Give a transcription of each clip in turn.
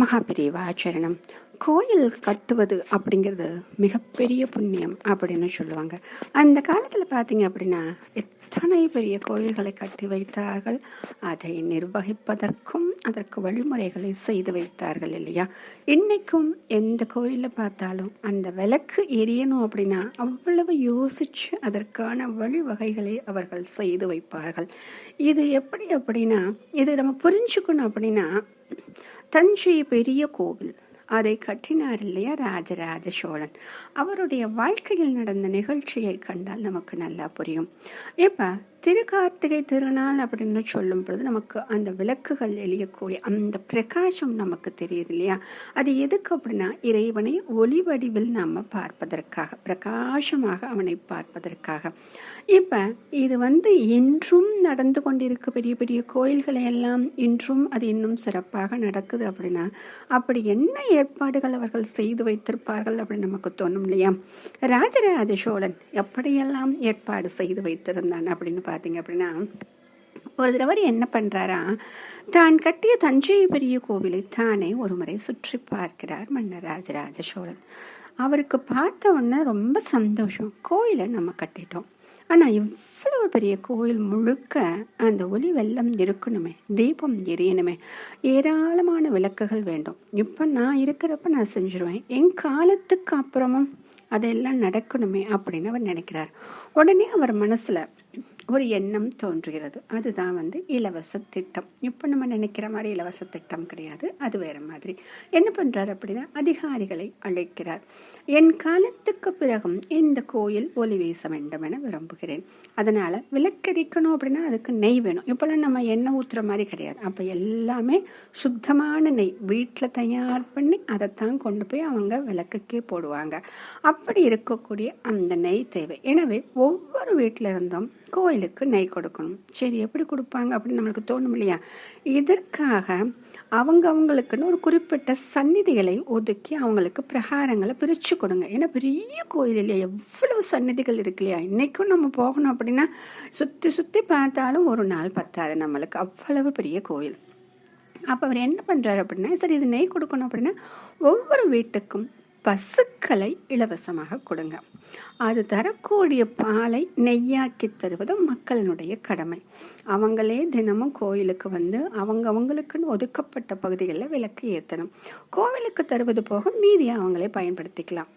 மகாபிரிவாச்சரணம். கோயில் கட்டுவது அப்படிங்கிறது மிகப்பெரிய புண்ணியம் அப்படின்னு சொல்லுவாங்க. அந்த காலத்தில் பார்த்தீங்க அப்படின்னா எத்தனை பெரிய கோயில்களை கட்டி வைத்தார்கள் அதை நிர்வகிப்பதற்கும் அதற்கு வழிமுறைகளை செய்து வைத்தார்கள் இல்லையா? இன்றைக்கும் எந்த கோயிலில் பார்த்தாலும் அந்த விளக்கு எரியணும் அப்படின்னா அவ்வளவு யோசித்து அதற்கான வழிவகைகளை அவர்கள் செய்து வைப்பார்கள். இது எப்படி அப்படின்னா இது நம்ம புரிஞ்சுக்கணும் அப்படின்னா தஞ்சை பெரிய கோவில். அதை கட்டினார் இல்லையா ராஜராஜ சோழன் அவருடைய வாழ்க்கையில் நடந்த நிகழ்ச்சியை கண்டால் நமக்கு நல்லா புரியும். இப்போ திருக்கார்த்திகை திருநாள் அப்படின்னு சொல்லும் பொழுது நமக்கு அந்த விளக்குகள் எழியக்கூடிய அந்த பிரகாசம் நமக்கு தெரியுது இல்லையா? அது எதுக்கு அப்படின்னா இறைவனை ஒளி வடிவில் நாம் பார்ப்பதற்காக பிரகாசமாக அவனை பார்ப்பதற்காக. இப்போ இது வந்து இன்றும் நடந்து கொண்டிருக்க பெரிய பெரிய கோயில்களை எல்லாம். இன்றும் அது இன்னும் சிறப்பாக நடக்குது அப்படின்னா அப்படி என்ன ஏற்பாடுகள் அவர்கள் செய்து வைத்திருப்பார்கள் அப்படின்னு நமக்கு தோணும் இல்லையா? ராஜராஜ சோழன் எப்படியெல்லாம் ஏற்பாடு செய்து வைத்திருந்தான் அப்படின்னு பார்த்தீங்க அப்படின்னா ஒரு தடவை என்ன பண்ணுறாரா தான் கட்டிய தஞ்சை பெரிய கோவிலை தானே ஒரு முறை சுற்றி பார்க்கிறார் மன்னர் ராஜராஜ சோழன் அவருக்கு பார்த்த உடனே ரொம்ப சந்தோஷம். கோயிலை நம்ம கட்டிட்டோம். ஆனால் இவ்வளவு பெரிய கோயில் முழுக்க அந்த ஒளி வெள்ளம் இருக்கணுமே தீபம் எரியணுமே ஏராளமான விளக்குகள் வேண்டும். இப்போ நான் இருக்கிறப்ப நான் செஞ்சிருவேன். என் காலத்துக்கு அப்புறமும் அதெல்லாம் நடக்கணுமே அப்படின்னு அவர் நினைக்கிறார். உடனே அவர் மனசில் ஒரு எண்ணம் தோன்றுகிறது. அதுதான் வந்து இலவச திட்டம். இப்போ நம்ம நினைக்கிற மாதிரி இலவச திட்டம் கிடையாது. அது வேற மாதிரி. என்ன பண்ணுறார் அப்படின்னா அதிகாரிகளை அழைக்கிறார். என் காலத்துக்கு பிறகும் இந்த கோயில் ஒளி வீச வேண்டும் என விரும்புகிறேன். அதனால் விளக்கரிக்கணும் அப்படின்னா அதுக்கு நெய் வேணும். இப்போல்லாம் நம்ம எண்ணெய் ஊற்றுற மாதிரி கிடையாது. அப்போ எல்லாமே சுத்தமான நெய். வீட்டில் தயார் பண்ணி அதைத்தான் கொண்டு போய் அவங்க விளக்குக்கே போடுவாங்க. அப்படி இருக்கக்கூடிய அந்த நெய் தேவை. எனவே ஒவ்வொரு வீட்டிலிருந்தும் கோயிலுக்கு நெய் கொடுக்கணும். சரி எப்படி கொடுப்பாங்க அப்படின்னு நம்மளுக்கு தோணும் இல்லையா? இதற்காக அவங்க அவங்களுக்குன்னு ஒரு குறிப்பிட்ட சந்நிதிகளை ஒதுக்கி அவங்களுக்கு பிரகாரங்களை பிரித்து கொடுங்க. ஏன்னா பெரிய கோயில் இல்லையா எவ்வளவு சந்நிதிகள் இருக்கு இல்லையா? இன்றைக்கும் நம்ம போகணும் அப்படின்னா சுற்றி சுற்றி பார்த்தாலும் ஒரு நாள் பத்தாது நம்மளுக்கு. அவ்வளவு பெரிய கோயில். அப்போ அவர் என்ன பண்ணுறாரு அப்படின்னா சரி இது நெய் கொடுக்கணும் அப்படின்னா ஒவ்வொரு வீட்டுக்கும் பசுக்களை இலவசமாக கொடுங்க. அது தரக்கூடிய பாலை நெய்யாக்கி தருவது மக்களினுடைய கடமை. அவங்களே தினமும் கோயிலுக்கு வந்து அவங்க அவங்களுக்குன்னு ஒதுக்கப்பட்ட பகுதிகளில் விளக்கு ஏற்றணும் கோவிலுக்கு தருவது போக மீதியை அவங்களே பயன்படுத்திக்கலாம்.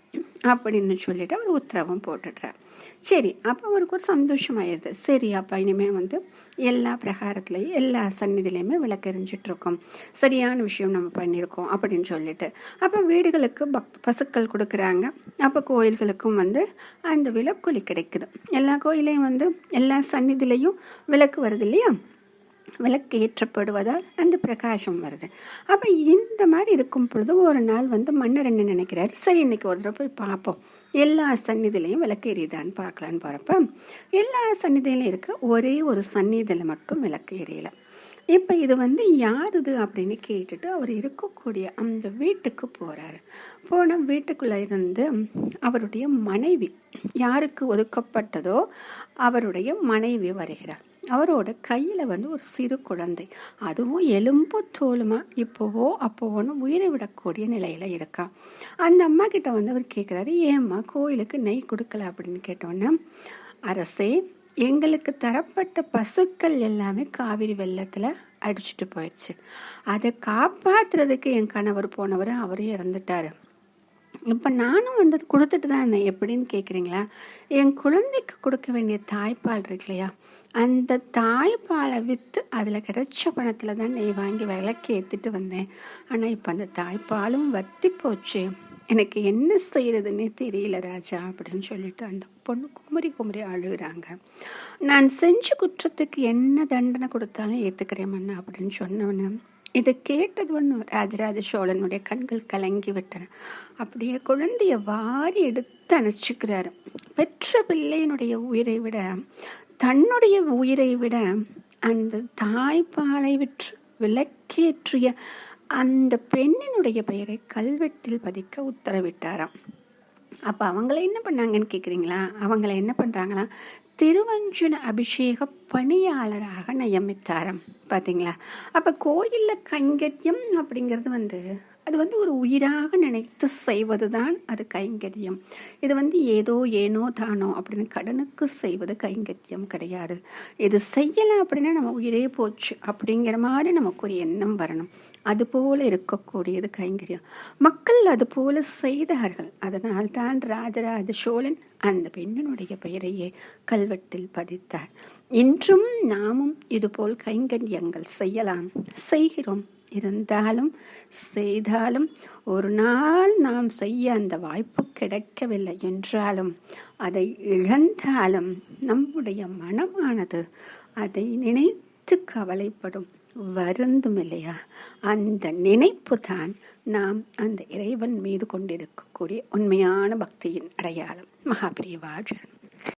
அப்படின்னு சொல்லிட்டு அவர் உத்தரவும் போட்டுடுறார். சரி அப்போ அவருக்கு ஒரு சந்தோஷமாயிருது. சரி அப்போ இனிமேல் வந்து எல்லா பிரகாரத்துலேயும் எல்லா சந்நிதியிலையுமே விளக்கறிஞ்சிட்ருக்கோம் சரியான விஷயம் நம்ம பண்ணியிருக்கோம் அப்படின்னு சொல்லிட்டு. அப்போ வீடுகளுக்கு பக் பசுக்கள் கொடுக்குறாங்க. அப்போ கோயில்களுக்கும் வந்து அந்த விளக்கொலி கிடைக்குது. எல்லா கோயிலையும் வந்து எல்லா சந்நிதிலையும் விளக்கு வருது இல்லையா? விளக்கு ஏற்றப்படுவதால் அந்த பிரகாசம் வருது. அப்போ இந்த மாதிரி இருக்கும் பொழுது ஒரு நாள் வந்து மன்னர் என்ன நினைக்கிறாரு? சரி இன்னைக்கு ஒரு தடவை போய் பார்ப்போம். எல்லா சந்நிதிலையும் விளக்கு எரியுதான்னு பார்க்கலான்னு போகிறப்ப எல்லா சந்நிதியிலையும் இருக்க. ஒரே ஒரு சந்நிதியில் மட்டும் விளக்கு எரியலை. இப்போ இது வந்து யாருது அப்படின்னு கேட்டுட்டு அவர் இருக்கக்கூடிய அந்த வீட்டுக்கு போகிறாரு போன வீட்டுக்குள்ளே இருந்து அவருடைய மனைவி யாருக்கு ஒதுக்கப்பட்டதோ அவருடைய மனைவி வருகிறார். அவரோட கையில் வந்து ஒரு சிறு குழந்தை. அதுவும் எலும்பு தோலுமா இப்போவோ அப்போவோன்னு உயிரை விடக்கூடிய நிலையில் இருக்கா. அந்த அம்மா கிட்ட வந்து அவர் கேட்குறாரு ஏம்மா கோயிலுக்கு நெய் கொடுக்கல? அப்படின்னு கேட்டோன்னே அரசே எங்களுக்கு தரப்பட்ட பசுக்கள் எல்லாமே காவிரி வெள்ளத்தில் அடிச்சுட்டு போயிடுச்சு அதை காப்பாற்றுறதுக்கு என் கணவர் போனவர் அவரும் இறந்துட்டாரு. இப்போ நானும் வந்து கொடுத்துட்டு தான் இருந்தேன். எப்படின்னு கேட்குறீங்களா என் குழந்தைக்கு கொடுக்க வேண்டிய தாய்ப்பால் இருக்கு இல்லையா? அந்த தாய்ப்பாலை விற்று அதில் கிடைச்ச பணத்தில் தான் நெய் வாங்கி விலைக்கு ஏற்றிட்டு வந்தேன். ஆனால் இப்போ அந்த தாய்ப்பாலும் வத்தி போச்சு. எனக்கு என்ன செய்கிறதுன்னே தெரியல ராஜா அப்படின்னு சொல்லிட்டு அந்த பொண்ணு குமரி குமரி அழுகுறாங்க. நான் செஞ்ச குற்றத்துக்கு என்ன தண்டனை கொடுத்தாலும் ஏற்றுக்கிறேன் மண்ணா அப்படின்னு சொன்னவன. இதை கேட்டது ஒன்று ராஜராஜ சோழனுடைய கண்கள் கலங்கி விட்டன. அப்படியே குழந்தைய வாரி எடுத்து அணைச்சிக்கிறாரு. பெற்ற பிள்ளையினுடைய உயிரை விட தன்னுடைய உயிரை விட அந்த தாய்ப்பாலை விற்று விளக்கேற்றிய அந்த பெண்ணினுடைய பெயரை கல்வெட்டில் பதிக்க உத்தரவிட்டாராம். அப்போ அவங்கள என்ன பண்ணாங்கன்னு கேட்குறீங்களா அவங்கள என்ன பண்ணுறாங்கன்னா திருவஞ்சன அபிஷேக பணியாளராக நியமித்தாராம். பார்த்தீங்களா அப்போ கோயிலில் கைங்கரியம் அப்படிங்கிறது வந்து அது வந்து ஒரு உயிராக நினைத்து செய்வது தான் அது கைங்கரியம். இது வந்து ஏதோ ஏனோ தானோ அப்படின்னு கடனுக்கு செய்வது கைங்கரியம் கிடையாது. இது செய்யலாம் அப்படின்னா நம்ம உயிரே போச்சு அப்படிங்கிற மாதிரி நமக்கு ஒரு எண்ணம் வரணும். அது போல இருக்கக்கூடியது கைங்கரியம். மக்கள் அது போல செய்தார்கள். அதனால் தான் ராஜராஜ சோழன் அந்த பெண்ணினுடைய பெயரையே கல்வெட்டில் பதித்தார். இன்றும் நாமும் இதுபோல் கைங்கரியங்கள் செய்யலாம். செய்கிறோம். இருந்தாலும் செய்தாலும் ஒரு நாள் நாம் செய்ய அந்த வாய்ப்பு கிடைக்கவில்லை என்றாலும் அதை இழந்தாலும் நம்முடைய மனமானது அதை நினைத்து கவலைப்படும் வருந்தும் இல்லையா? அந்த நினைப்பு தான் நாம் அந்த இறைவன் மீது கொண்டிருக்கக்கூடிய உண்மையான பக்தியின் அடையாளம். மகாபிரியவாஜன்